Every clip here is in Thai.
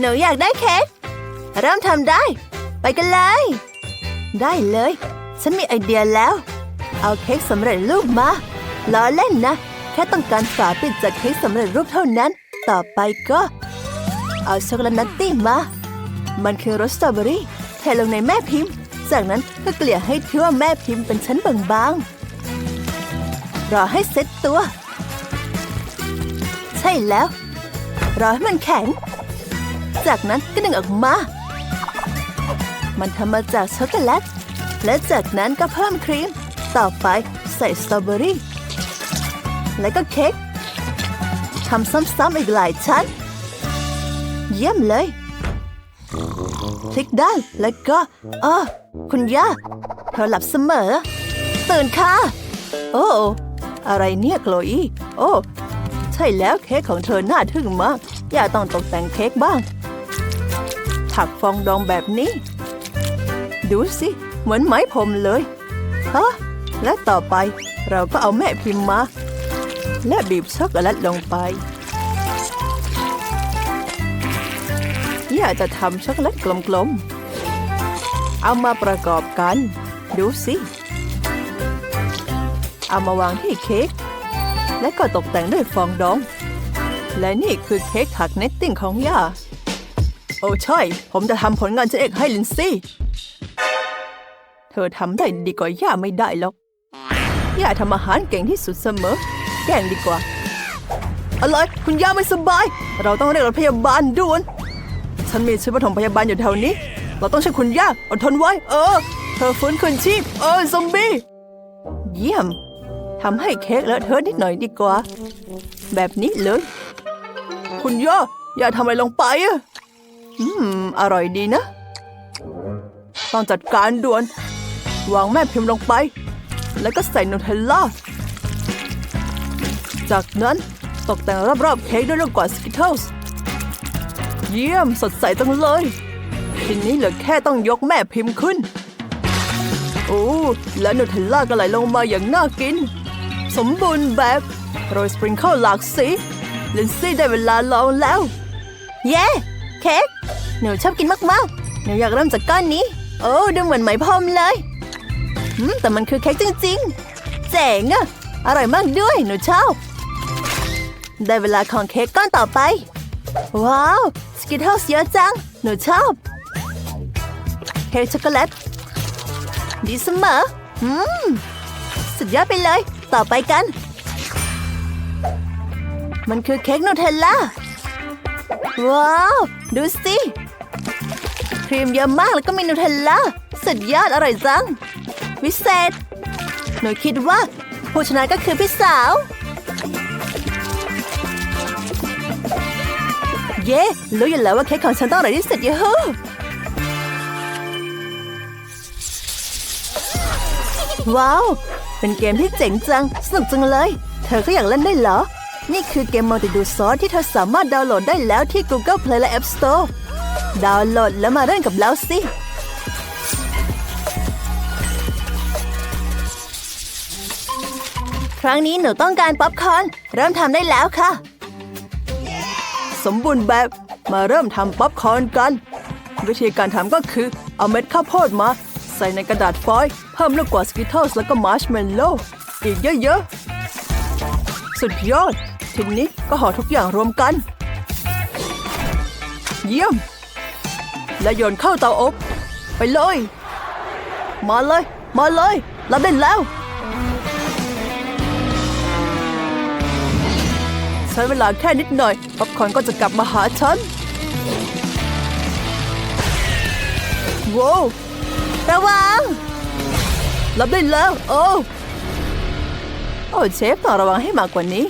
หนูอยากได้เค้กเริ่มทำได้ ไปกันเลย ได้เลย ฉันมีไอเดียแล้ว เอาเค้กสำเร็จรูปมาล้อเล่นนะ แค่ต้องการฝาปิดจากเค้กสำเร็จรูปเท่านั้น ต่อไปก็ เอาช็อกโกแลตนัตตี้มา มันคือรสสตรอเบอรี่เทลงในแม่พิมพ์ จากนั้นก็เกลี่ยให้ทั่วแม่พิมพ์เป็นชั้นบางๆรอให้เซ็ตตัว ใช่แล้ว รอให้มันแข็ง จากนั้นก็ดึงออกมา มันทำมาจากช็อกโกแลต และจากนั้นก็เพิ่มครีม ต่อไปใส่สตรอเบอรี่ และก็เค้กทำซ้ำๆอีกหลายชั้น เยี่ยมเลย พลิกด้านแล้วก็อ๋อคุณย่าเธอหลับเสมอ ตื่นค่ะ โอ้ อะไรเนี่ยโคลอีโอ้ ใช่แล้วเค้กของเธอน่าทึ่งมากย่าต้องตกแต่งเค้กบ้าง ถักฟองดองแบบนี้ ดูสิ เหมือนไม้ผมเลยฮะและต่อไปเราก็เอาแม่พิมพ์มา และบีบช็อกโกแลตลงไปอยากจะทำช็อกโกแลตกลมๆ เอามาประกอบกัน ดูสิ เอามาวางที่เค้ก และก็ตกแต่งด้วยฟองดอง และนี่คือเค้กถักเนตติ้งของย่า โอ้ใช่ ผมจะทำผลงานชิ้นเอกให้ลินซี่ เธอทำได้ดีกว่าย่าไม่ได้หรอก ย่าทำอาหารเก่งที่สุดเสมอ แกงดีกว่า อะไร คุณย่าไม่สบาย เราต้องเรียกรถพยาบาลด่วน ฉันมีชุดปฐมพยาบาลอยู่แถวนี้ เราต้องช่วยคุณย่า อดทนไว้ เออ เธอฟื้นคืนชีพ เออ ซอมบี้ เยี่ยม ทำให้เค้กเลอะเทอะนิดหน่อยดีกว่า แบบนี้เลย คุณย่า อย่าทำอะไรลงไปอะ อืม อร่อยดีนะ ต้องจัดการด่วน วางแม่พิมพ์ลงไป แล้วก็ใส่นูเทลล่า จากนั้นตกแต่งรอบๆเค้กด้วยลูกกวาดสกิทเทิลส์เยี่ยมสดใสจังเลย ทีนี้เหลือแค่ต้องยกแม่พิมพ์ขึ้น โอ้และนูเทลล่าก็ไหลลงมาอย่างน่ากิน สมบูรณ์แบบโรยสปริงเกิลหลากสีลินซี่ได้เวลาลองแล้ว เย้ เค้กหนูชอบกินมากๆ หนูอยากเริ่มจากก้อนนี้ โอ้ดูเหมือนไหมพรมเลยอืมแต่มันคือเค้กจริงๆ เจ๋งอะอร่อยมากด้วย หนูชอบ ได้เวลาของเค้กก้อนต่อไป ว้าว สกิทเทิลเยอะจัง หนูชอบ เค้กช็อกโกแลต ดีเสมออืม สุดยอดไปเลย ต่อไปกัน มันคือเค้กนูเทลล่า ว้าว ดูสิ ครีมเยอะมากแล้วก็มีนูเทลล่าสุดยอดอร่อยจัง วิเศษ หนูคิดว่า ผู้ชนะก็คือพี่สาว เย้รู้อยู่แล้วว่าเค้กของฉันต้องอร่อยที่สุดยูฮูว้าว เป็นเกมที่เจ๋งจัง สนุกจังเลย เธอก็อยากเล่นได้วยเหรอ นี่คือเกมมัลติดูซอสที่เธอสามารถดาวน์โหลดได้แล้วที่ Google Play และ App Store ดาวน์โหลดแล้วมาเล่นกับเราสิ ครั้งนี้หนูต้องการป๊อปคอร์นเริ่มทำได้แล้วค่ะ สมบูรณ์แบบมาเริ่มทำป๊อปคอร์นกัน วิธีการทำก็คือ เอาเม็ดข้าวโพดมา ใส่ในกระดาษฟอยล์เพิ่มลูกกวาดสกิทเทิลส์แล้วก็มาร์ชเมลโล่อีกเยอะๆ สุดยอด ทีนี้ก็ห่อทุกอย่างรวมกัน เยี่ยม และโยนเข้าเตาอบ ไปเลย มาเลย มาเลยรับได้แล้วใช้เวลาแค่นิดหน่อยป๊อปคอนก็จะกลับมาหาฉันว้าวระวังรับได้แล้ว โอ้โอ้เชฟต้องระวังให้มากกว่านี้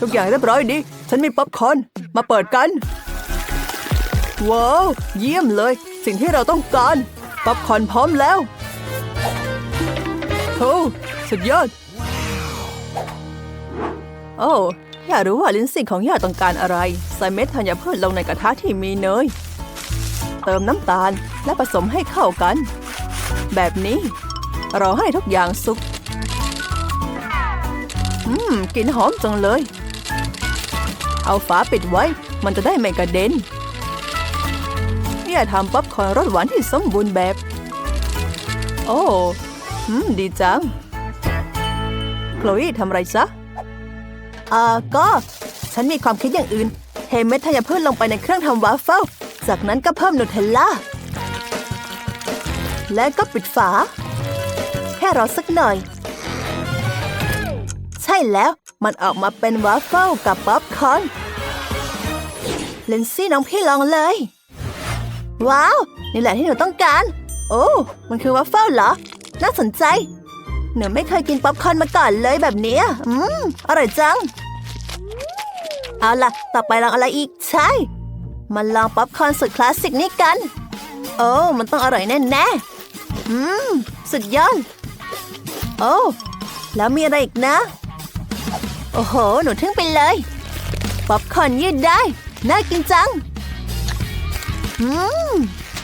ทุกอย่างเรียบร้อยดี ฉันมีป๊อปคอร์นมาเปิดกัน ว้าว เยี่ยมเลย สิ่งที่เราต้องการ ป๊อปคอร์นพร้อมแล้วโอ้สุดยอด โอ้อยากรู้ว่าลิ้นสิ่งของย่าต้องการอะไร ใส่เม็ดธัญพืชลงในกระทะที่มีเนย เติมน้ำตาลและผสมให้เข้ากัน แบบนี้รอให้ทุกอย่างสุก อืม กลิ่นหอมจังเลย เอาฝาปิดไว้ มันจะได้ไม่กระเด็น เนี่ยทำป๊อปคอร์นรสหวานที่สมบูรณ์แบบ โอ้อืม ดีจัง โคลอี้ทำไรจ๊ะอ่าก็ ฉันมีความคิดอย่างอื่น เทเม็ดธัญพืชลงไปในเครื่องทำวาฟเฟิล จากนั้นก็เพิ่มนูเทลล่า และก็ปิดฝา แค่รอสักหน่อย ใช่แล้ว มันออกมาเป็นวาฟเฟิลกับป๊อปคอร์นเลนซี่น้องพี่ลองเลย ว้าว นี่แหละที่หนูต้องการ โอ้มันคือวาฟเฟิลเหรอ น่าสนใจ หนูไม่เคยกินป๊อปคอร์นมาก่อนเลยแบบนี้อืมอร่อยจัง เอาล่ะ ต่อไปลองอะไรอีกใช่ มาลองป๊อปคอร์นสุดคลาสสิกนี่กัน โอ้มันต้องอร่อยแน่แน่อืม สุดยอด โอ้ แล้วมีอะไรอีกนะ โอ้โห หนูทึ่งไปเลย ป๊อปคอนยืดได้ น่ากินจัง อืม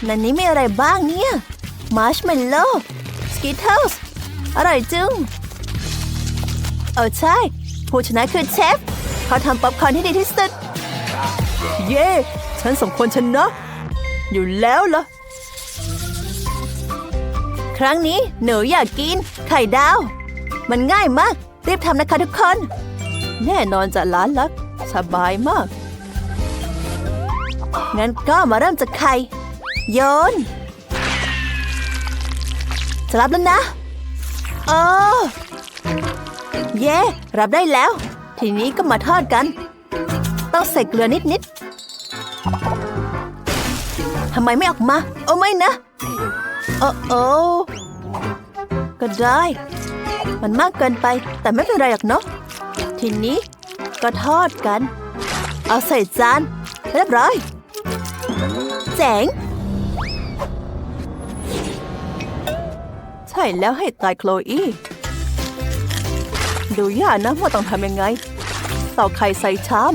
ในนี้มีอะไรบ้างเนี่ย มาร์ชเมลโล่ สกิทเทิลส์ อร่อยจึงเออใช่ ผู้ชนะคือเชฟ เขาทำป๊อปคอนที่ดีที่สุด เย้ฉันสมควรชนะ อยู่แล้วล่ะครั้งนี้หนูอยากกินไข่ดาว มันง่ายมาก รีบทำนะคะทุกคน แน่นอนจะล้านลัก สบายมาก งั้นก็มาเริ่มจากไข่โยนจะรับแล้วนะโอ้เย่รับได้แล้ว ทีนี้ก็มาทอดกัน ต้องใส่เกลือนิดๆทำไมไม่ออกมา โอ้ไม่นะ โอ้โอ้ก็ได้ มันมากเกินไปแต่ไม่เป็นไรหรอกเนาะ ทีนี้ก็ทอดกัน เอาใส่จานเรียบร้อยเจ๋ง ใช่แล้วให้ตายโคลอีดูยากนะว่าต้องทำยังไงตอกไข่ใส่ชาม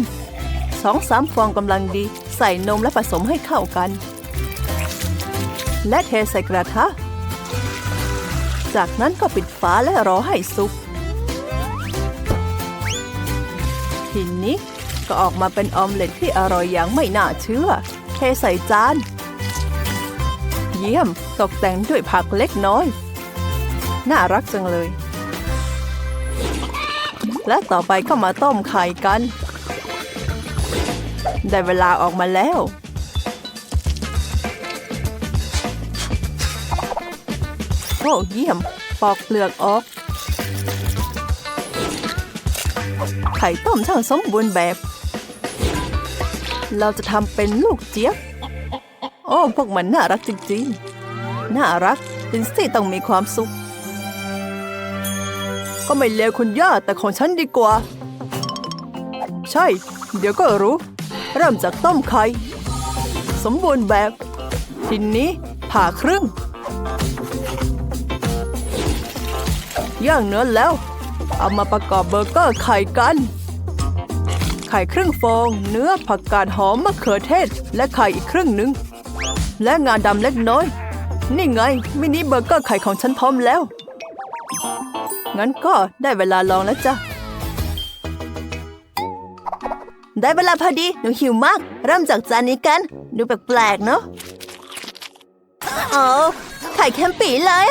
สองสามฟองกำลังดี ใส่นมและผสมให้เข้ากัน และเทใส่กระทะ จากนั้นก็ปิดฝาและรอให้สุก นี้ ก็ออกมาเป็นออมเล็ตที่อร่อยอย่างไม่น่าเชื่อ เทใส่จาน เยี่ยม ตกแต่งด้วยผักเล็กน้อย น่ารักจังเลย และต่อไปก็มาต้มไข่กัน ได้เวลาออกมาแล้ว โอ้เยี่ยม ปอกเปลือกออก ไข่ต้มช่างสมบูรณ์แบบ เราจะทำเป็นลูกเจี๊ยบ โอ้พวกมันน่ารักจริงๆ น่ารักลินซี่ต้องมีความสุข ก็ไม่เลวคุณย่าแต่ของฉันดีกว่า ใช่ เดี๋ยวก็รู้ เริ่มจากต้มไข่ สมบูรณ์แบบ ทีนี้ผ่าครึ่งย่างเนื้อแล้ว เอามาประกอบเบอร์เกอร์ไข่กัน ไข่ครึ่งฟอง เนื้อผักกาดหอมมะเขือเทศ และไข่อีกครึ่งหนึ่ง และงาดำเล็กน้อย นี่ไง มินิเบอร์เกอร์ไข่ของฉันพร้อมแล้ว งั้นก็ได้เวลาลองแล้วจ้ะ ได้เวลาพอดี หนูหิวมาก เริ่มจากจานนี้กัน ดูแปลกๆเนาะโอ้ไข่เค็มปีเลย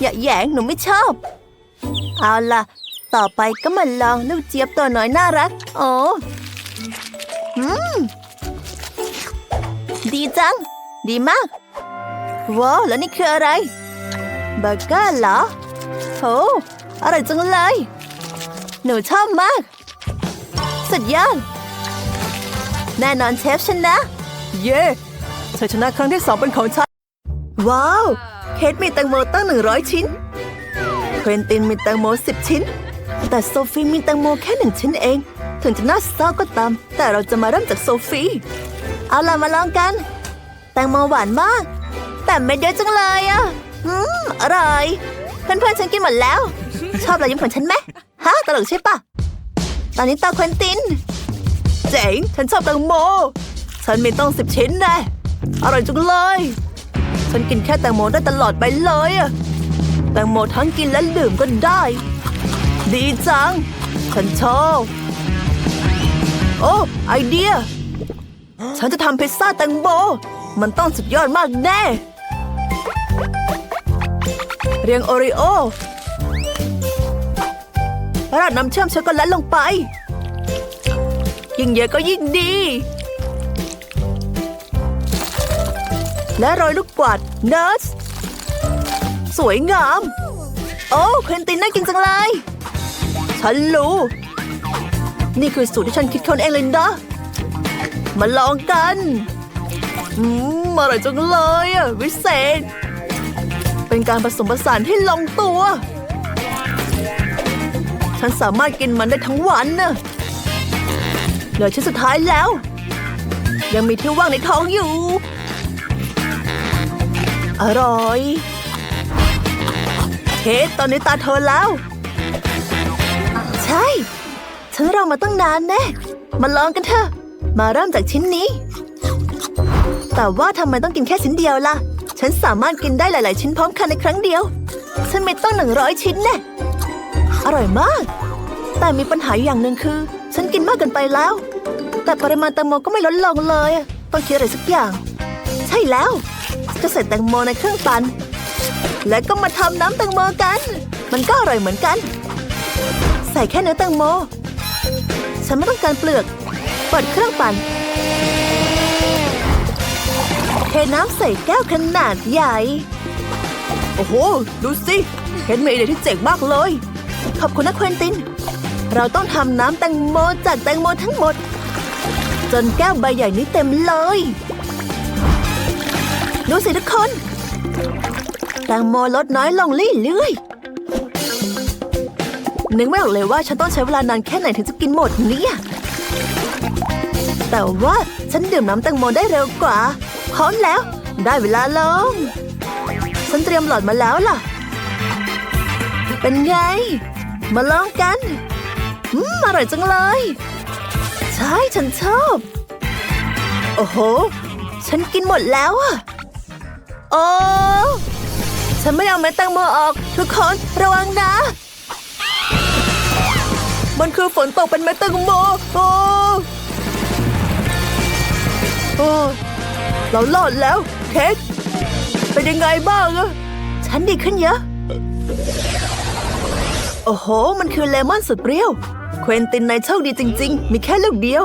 อย่าแยงหนูไม่ชอบ เอาล่ะ ต่อไปก็มาลองลูกเจี๊ยบตัวน้อยน่ารัก โอ้อืมดีจัง ดีมากว้าวแล้วนี่คืออะไรเบอร์เกอร์เหรอโหอร่อยจังเลย หนูชอบมาก สุดยอดแน่นอนเชฟชนะ เย้ชัยชนะครั้งที่สองเป็นของฉัน ว้าว เคทมีแตงโมตั้งหนึ่งร้อยชิ้น เควินตินมีแตงโมสิบชิ้น แต่โซฟีมีแตงโมแค่หนึ่งชิ้นเอง ถึงจะน่าเศร้าก็ตาม แต่เราจะมาเริ่มจากโซฟี เอาล่ะมาลองกัน แตงโมหวานมาก แต่ไม่เยอะจังเลยอะ อืม อร่อย เพื่อนๆฉันกินหมดแล้ว ชอบรอยยิ้มของฉันไหมฮะตลกใช่ปะ ตอนนี้ตาควินติน เจ๋ง ฉันชอบแตงโม ฉันมีต้องสิบชิ้นแน่อร่อยจังเลย ฉันกินแค่แตงโมได้ตลอดไปเลยอะแตงโมทั้งกินและดื่มก็ได้ ดีจังฉันชอบโอ้ ไอเดีย ฉันจะทำพิซซ่าแตงโม มันต้องสุดยอดมากแน่ เรียงโอริโอราดน้ำเชื่อมช็อกโกแลตลงไป ยิ่งเยอะก็ยิ่งดี และโรยลูกกวาดเนิร์สสวยงาม โอ้ เควินตินน่ากินจังเลย ฉันรู้ นี่คือสูตรที่ฉันคิดค้นเองเลยนะ มาลองกัน อืมอร่อยจังเลยอะ วิเศษ เป็นการผสมผสานที่ลงตัว ฉันสามารถกินมันได้ทั้งวันนะเหลือชิ้นสุดท้ายแล้ว ยังมีที่ว่างในท้องอยู่ อร่อยเฮ้ตอนนี้ตาเธอแล้ว ใช่ ฉันรอมาตั้งนานแน่มาลองกันเถอะ มาเริ่มจากชิ้นนี้ แต่ว่าทำไมต้องกินแค่ชิ้นเดียวล่ะ ฉันสามารถกินได้หลาย ๆ ชิ้นพร้อมกันในครั้งเดียว ฉันไม่ต้องหนึ่งร้อยชิ้นแน่อร่อยมาก แต่มีปัญหาอย่างหนึ่งคือ ฉันกินมากเกินไปแล้ว แต่ปริมาณแตงโมก็ไม่ลดลงเลย ต้องคิดอะไรสักอย่าง ใช่แล้วจะใส่แตงโมในเครื่องปั่น และก็มาทำน้ำแตงโมกัน มันก็อร่อยเหมือนกัน ใส่แค่เนื้อแตงโม ฉันไม่ต้องการเปลือก เปิดเครื่องปั่น เทน้ำใส่แก้วขนาดใหญ่ โอ้โห ดูสิเห็นมีไอเดียที่เจ๋งมากเลย ขอบคุณนะเควินติน เราต้องทำน้ำแตงโมจากแตงโมทั้งหมด จนแก้วใบใหญ่นี้เต็มเลย ดูสิทุกคน แตงโมลดน้อยลงเรื่อยๆ นึกไม่ออกเลยว่าฉันต้องใช้เวลานานแค่ไหนถึงจะกินหมดเนี่ย แต่ว่าฉันดื่มน้ำแตงโมได้เร็วกว่า พร้อมแล้ว ได้เวลาลองฉันเตรียมหลอดมาแล้วล่ะ เป็นไง มาลองกัน อืม อร่อยจังเลย ใช่ ฉันชอบ โอ้โห ฉันกินหมดแล้วอะโอ้ฉันไม่เอาเม็ดแตงโมออก ทุกคนระวังนะ มันคือฝนตกเป็นเม็ดแตงโมโอ้โอ้เรารอดแล้ว เค้กเป็นยังไงบ้างอะฉันดีขึ้นเยอะ โอ้โห มันคือเลมอนสุดเปรี้ยว เควินตินนายโชคดีจริง ๆ มีแค่ลูกเดียว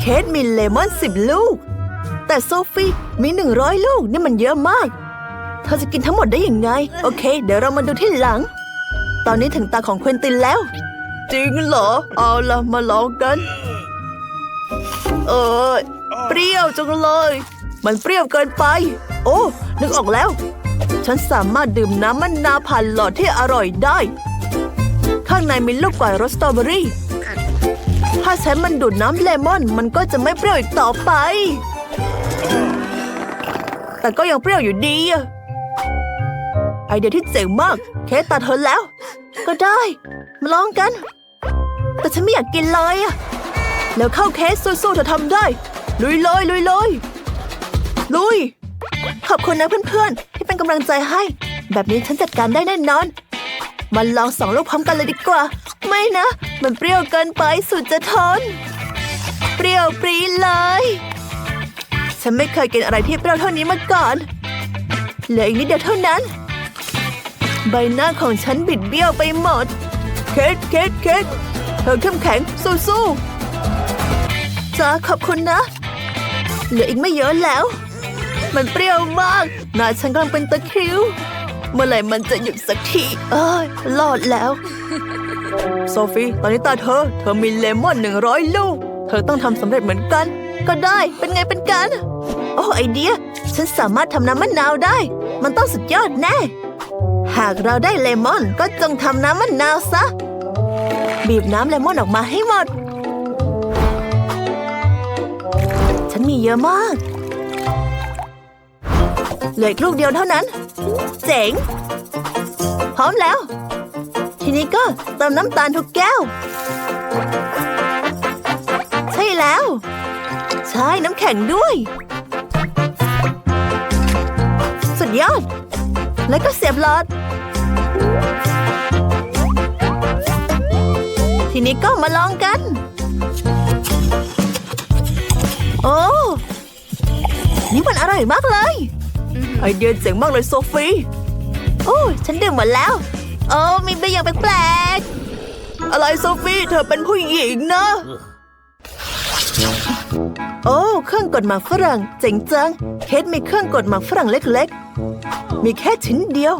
เคทมีเลมอนสิบลูก แต่โซฟีมีหนึ่งร้อยลูกนี่มันเยอะมาก เธอจะกินทั้งหมดได้ยังไง โอเค เดี๋ยวเรามาดูที่หลัง ตอนนี้ถึงตาของเควินตินแล้ว จริงเหรอ เอาละมาลองกัน เออเปรี้ยวจังเลย มันเปรี้ยวเกินไป โอ้ นึกออกแล้ว ฉันสามารถดื่มน้ำมะนนาวผ่านหลอดที่อร่อยได้ ข้างในมีลูกกวาดรสสตรอเบอรี่ ถ้าใช้มันดูดน้ำเลมอน มันก็จะไม่เปรี้ยวอีกต่อไป แต่ก็ยังเปรี้ยวอยู่ดีอะไอเดียที่เจ๋งมาก เคสตาเธอแล้ว ก็ได้ มาลองกัน แต่ฉันไม่อยากกินเลยอะแล้วเข้าเคสสู้ๆเธอทำได้ ลุยเลยลุยเลยลุย ขอบคุณนะเพื่อนๆ ที่เป็นกำลังใจให้ แบบนี้ฉันจัดการได้แน่นอนมาลองสองลูกพร้อมกันเลยดีกว่า ไม่นะ มันเปรี้ยวเกินไปสุดจะทน เปรี้ยวปรีเลย ฉันไม่เคยกินอะไรที่เปรี้ยวเท่านี้มาก่อน เหลืออีกนิดเดียวเท่านั้น ใบหน้าของฉันบิดเบี้ยวไปหมด เคทเคทเคทเธอเข้มแข็งสู้ๆจ้าขอบคุณนะ เหลืออีกไม่เยอะแล้ว มันเปรี้ยวมากหน้าฉันกำลังเป็นตะคริว เมื่อไหร่มันจะหยุดสักที เอ้ยรอดแล้ว โซฟีตอนนี้ตาเธอ เธอมีเลมอนหนึ่งร้อยลูก เธอต้องทำสำเร็จเหมือนกัน ก็ได้เป็นไงเป็นกัน โอ้ไอเดีย ฉันสามารถทำน้ำมะนาวได้ มันต้องสุดยอดแน่ หากเราได้เลมอนก็จงทำน้ำมะนาวซะ บีบน้ำเลมอนออกมาให้หมด ฉันมีเยอะมาก เหลืออีกลูกเดียวเท่านั้น เจ๋ง พร้อมแล้ว ทีนี้ก็เติมน้ำตาลทุกแก้ว ใช่แล้ว ใช่น้ำแข็งด้วย สุดยอด แล้วก็เสียบหลอด ทีนี้ก็มาลองกัน โอ้ นี่มันอร่อยมากเลย ไอเดียเจ๋งมากเลยโซฟีโอ้ฉันดื่มหมดแล้ว โอ้มีเบอย่างแปลกๆ อะไรโซฟีเธอเป็นผู้หญิงนะ โอ้เครื่องกดหมากฝรั่งเจ๋งจัง เคทมีเครื่องกดหมากฝรั่งเล็กๆ มีแค่ชิ้นเดียว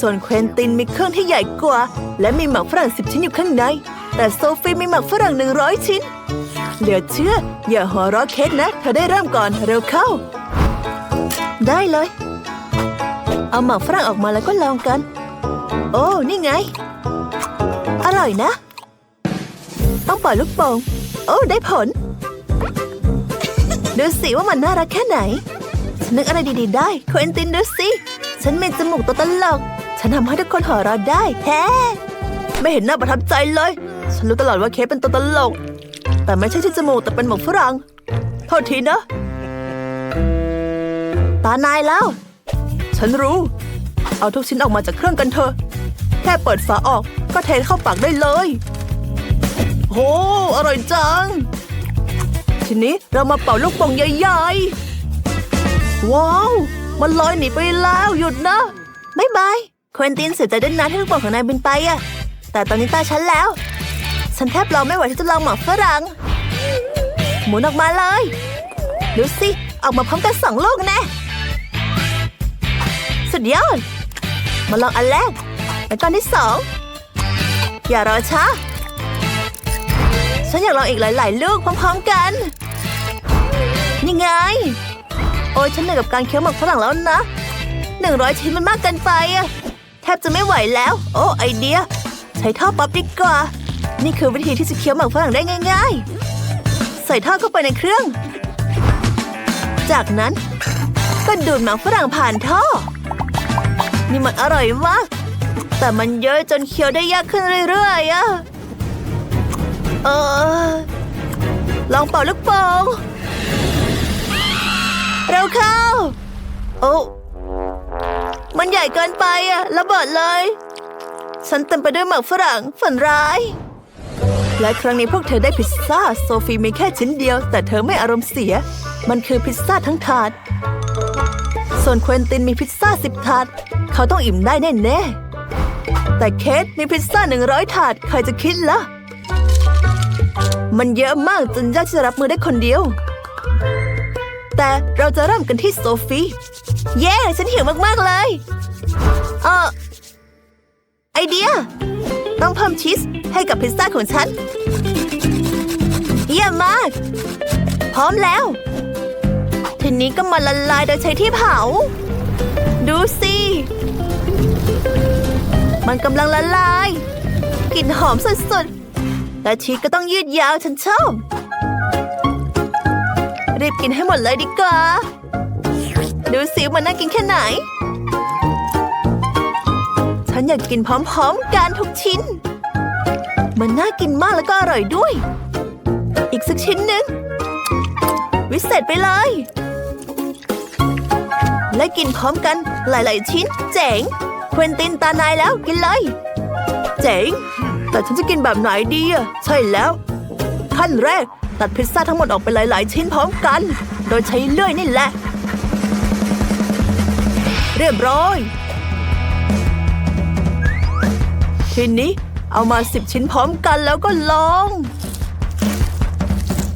ส่วนเควินตินมีเครื่องที่ใหญ่กว่า และมีหมากฝรั่งสิบชิ้นอยู่ข้างใน แต่โซฟีมีหมากฝรั่งหนึ่งร้อยชิ้นเหลือเชื่อ อย่าหัวเราะเคทนะ เธอได้เริ่มก่อนเร็วเข้า ได้เลย เอาหมากฝรั่งออกมาแล้วก็ลองกัน โอ้ นี่ไง อร่อยนะ ต้องปล่อยลูกโป่งโอ้ ได้ผล ดูสิว่ามันน่ารักแค่ไหน ฉันนึกอะไรดีๆได้ควินตินดูสิ ฉันมีจมูกตัวตลก ฉันทำให้ทุกคนหัวเราะได้แฮ่ไม่เห็นน่าประทับใจเลย ฉันรู้ตลอดว่าเคสเป็นตัวตลก แต่ไม่ใช่ที่จมูกแต่เป็นหมวกฝรั่งโทษทีนะ ตานายแล้ว ฉันรู้ เอาทุกชิ้นออกมาจากเครื่องกันเถอะ แค่เปิดฝาออกก็เทเข้าปากได้เลย โห อร่อยจัง ทีนี้เรามาเป่าลูกโป่งใหญ่ๆ ว้าว มันลอยหนีไปแล้วหยุดนะบายบายควินตินเสียใจด้วยนะที่ลูกโป่งของนายบินไปอะแต่ตอนนี้ตาฉันแล้ว ฉันแทบรอไม่ไหวที่จะลองหมากฝรั่งหมุนออกมาเลยดูสิออกมาพร้อมกันสองลูกแน่สุดยอด มาลองอันแรกแล้วตอนที่สองอย่ารอช้า ฉันอยากลองอีกหลาย ๆ ลูกพร้อม ๆ กันนี่ไง โอ้ยฉันเหนื่อยกับการเคี้ยวหมากฝรั่งแล้วนะหนึ่งร้อยชิ้นมันมากเกินไปอะแทบจะไม่ไหวแล้ว โอ้ไอเดีย ใช้ท่อป๊อปดีกว่า นี่คือวิธีที่จะเคี้ยวหมากฝรั่งได้ง่าย ๆ ใส่ท่อเข้าไปในเครื่อง จากนั้นก็ดูดหมากฝรั่งผ่านท่อ นี่มันอร่อยมาก แต่มันเยอะจนเคี้ยวได้ยากขึ้นเรื่อยๆอะเออ ลองเป่าลูกโป่งเร็วเข้า โอ้ มันใหญ่เกินไปอะระเบิดเลย ฉันเต็มไปด้วยหมากฝรั่งฝันร้าย และครั้งนี้พวกเธอได้พิซซ่าโซฟีมีแค่ชิ้นเดียว แต่เธอไม่อารมณ์เสีย มันคือพิซซ่าทั้งถาด ส่วนเควินตินมีพิซซ่าสิบถาด เขาต้องอิ่มได้แน่ๆแต่เคทมีพิซซ่าหนึ่งร้อยถาด ใครจะคิดล่ะ มันเยอะมากจนยากที่จะรับมือได้คนเดียว แต่เราจะเริ่มกันที่โซฟีเย้ ฉันหิวมากๆเลย เออไอเดีย ต้องเพิ่มชีสให้กับพิซซ่าของฉัน เยี่ยมมาก พร้อมแล้ว ทีนี้ก็มาละลายโดยใช้ที่เผา ดูสิ มันกำลังละลาย กลิ่นหอมสุดๆ และชีสก็ต้องยืดยาวฉันชอบรีบกินให้หมดเลยดีกว่า ดูสิมันน่ากินแค่ไหน ฉันอยากกินพร้อมๆกันทุกชิ้น มันน่ากินมากแล้วก็อร่อยด้วย อีกสักชิ้นหนึ่งวิเศษไปเลย และกินพร้อมกันหลายๆชิ้น เจ๋งเควินตินตานายแล้วกินเลย เจ๋ง แต่ฉันจะกินแบบไหนดีอะใช่แล้ว ขั้นแรกตัดพิซซ่าทั้งหมดออกเป็นหลาย ๆ ชิ้นพร้อมกัน โดยใช้เลื่อยนี่แหละ เรียบร้อย ทีนี้เอามาสิบชิ้นพร้อมกันแล้วก็ลอง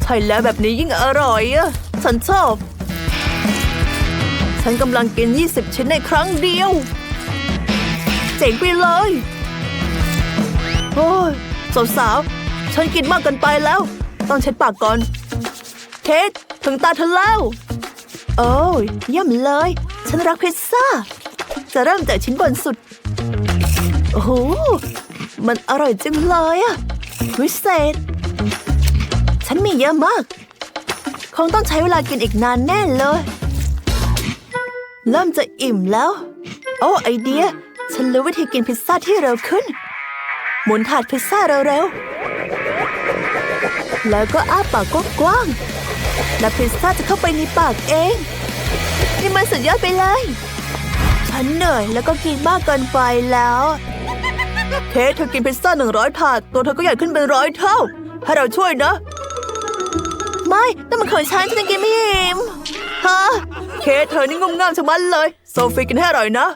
ใช่แล้วแบบนี้ยิ่งอร่อยอะฉันชอบ ฉันกำลังกิน 20 ชิ้นในครั้งเดียว เจ๋งไปเลย โอ้ยสาวๆฉันกินมากเกินไปแล้ว ต้องเช็ดปากก่อนเทสถึงตาเธอแล้ว โอ้ยเยี่ยมเลย ฉันรักพิซซ่า จะเริ่มจากชิ้นบนสุด โอ้โหมันอร่อยจังเลยอะวิเศษ ฉันมีเยอะมาก คงต้องใช้เวลากินอีกนานแน่เลย เริ่มจะอิ่มแล้ว โอ้ไอเดีย ฉันรู้วิธีกินพิซซ่าที่เร็วขึ้น หมุนถาดพิซซ่าเร็วๆ แล้วก็อ้าปากกว้างๆและพิซซ่าจะเข้าไปในปากเอง นี่มันสุดยอดไปเลย ฉันเหนื่อยแล้วก็กินมากเกินไปแล้ว เคสเธอกินพิซซ่าหนึ่งร้อยถาด ตัวเธอก็ใหญ่ขึ้นเป็นร้อยเท่า ให้เราช่วยนะ ไม่นั่นมันของฉันฉันกินไม่อิ่มฮะเธอนี่งมงามชะมัดเลย โซฟีกินให้อร่อยนะ